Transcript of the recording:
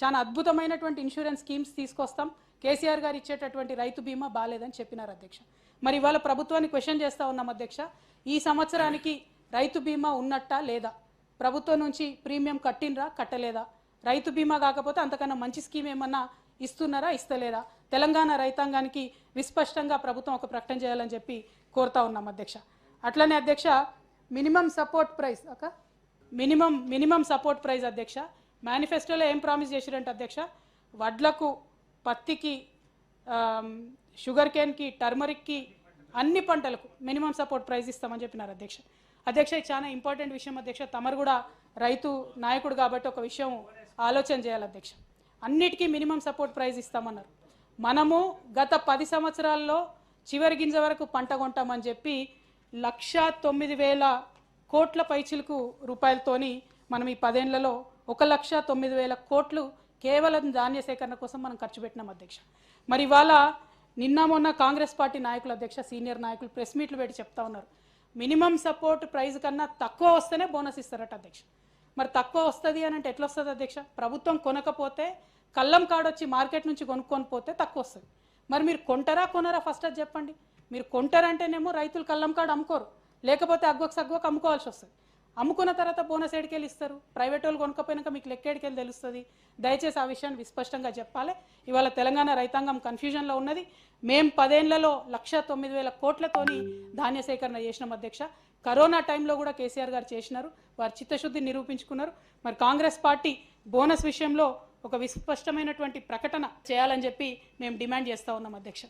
చాలా అద్భుతమైనటువంటి insurance schemes తీసుకొస్తాం. కేసీఆర్ గారు ఇచ్చేటటువంటి రైతు బీమా బాగాలేదని చెప్పినారు అధ్యక్ష. మరి ఇవాళ ప్రభుత్వాన్ని క్వశ్చన్ చేస్తా ఉన్నాం అధ్యక్ష. ఈ సంవత్సరానికి రైతు బీమా ఉన్నట్టా లేదా? ప్రభుత్వం నుంచి ప్రీమియం కట్టినరా కట్టలేదా? రైతు బీమా కాకపోతే అంతకన్నా మంచి స్కీమ్ ఏమన్నా ఇస్తున్నారా ఇస్తలేదా తెలంగాణ రైతాంగానికి విస్పష్టంగా ప్రభుత్వం ఒక ప్రకటన చేయాలని చెప్పి కోరుతా ఉన్నాం అధ్యక్ష. అట్లనే అధ్యక్ష మినిమం సపోర్ట్ ప్రైస్ అక్క? మినిమం మినిమం సపోర్ట్ ప్రైస్ అధ్యక్ష. మేనిఫెస్టోలో ఏం ప్రామిస్ చేసిరంటే అధ్యక్ష వడ్లకు పత్తికి షుగర్ కేన్కి టర్మరిక్కి అన్ని పంటలకు మినిమం సపోర్ట్ ప్రైస్ ఇస్తామని చెప్పినారు అధ్యక్ష. అధ్యక్ష చాలా ఇంపార్టెంట్ విషయం అధ్యక్ష. తమరు కూడా రైతు నాయకుడు కాబట్టి ఒక విషయం ఆలోచన చేయాలి అధ్యక్ష. అన్నిటికీ మినిమం సపోర్ట్ ప్రైస్ ఇస్తామన్నారు. మనము గత పది సంవత్సరాల్లో చివరి గింజ వరకు పంట కొంటామని చెప్పి లక్ష తొమ్మిది వేల కోట్ల పైచిలకు రూపాయలతోని మనం ఈ పదేళ్ళలో ఒక లక్ష తొమ్మిది వేల కోట్లు కేవలం ధాన్య సేకరణ కోసం మనం ఖర్చు పెట్టినాం అధ్యక్ష. మరి ఇవాళ నిన్న మొన్న కాంగ్రెస్ పార్టీ నాయకులు అధ్యక్ష సీనియర్ నాయకులు ప్రెస్ మీట్లు పెట్టి చెప్తా ఉన్నారు. మినిమం సపోర్ట్ ప్రైజ్ కన్నా తక్కువ వస్తేనే బోనస్ ఇస్తారట అధ్యక్ష. మరి తక్కువ వస్తుంది అని అంటే ఎట్లా వస్తుంది అధ్యక్ష? ప్రభుత్వం కొనకపోతే కళ్ళం కాడ వచ్చి మార్కెట్ నుంచి కొనుక్కొని పోతే తక్కువ వస్తుంది. మరి మీరు కొంటారా కొనరా? ఫస్ట్ అది చెప్పండి. మీరు కొంటారంటేనేమో రైతులు కళ్ళం కాడ అమ్ముకోరు. లేకపోతే అగ్గొక సగ్గొక అమ్ముకోవాల్సి వస్తుంది. అమ్ముకున్న తర్వాత బోనస్ ఏడికెళ్ళి ఇస్తారు. ప్రైవేట్ వాళ్ళు కొనుక్కపోయినాక మీకు లెక్కేడికెళ్ళి తెలుస్తుంది. దయచేసి ఆ విషయాన్ని విస్పష్టంగా చెప్పాలి. ఇవాళ తెలంగాణ రైతాంగం కన్ఫ్యూజన్లో ఉన్నది. మేం పదేళ్ళలో లక్ష తొమ్మిది వేల కోట్లతోని ధాన్య సేకరణ చేసినాం అధ్యక్ష. కరోనా టైంలో కూడా కేసీఆర్ గారు చేసినారు. వారి చిత్తశుద్ధి నిరూపించుకున్నారు. మరి కాంగ్రెస్ పార్టీ బోనస్ విషయంలో ఒక విస్పష్టమైనటువంటి ప్రకటన చేయాలని చెప్పి మేము డిమాండ్ చేస్తా ఉన్నాం అధ్యక్ష.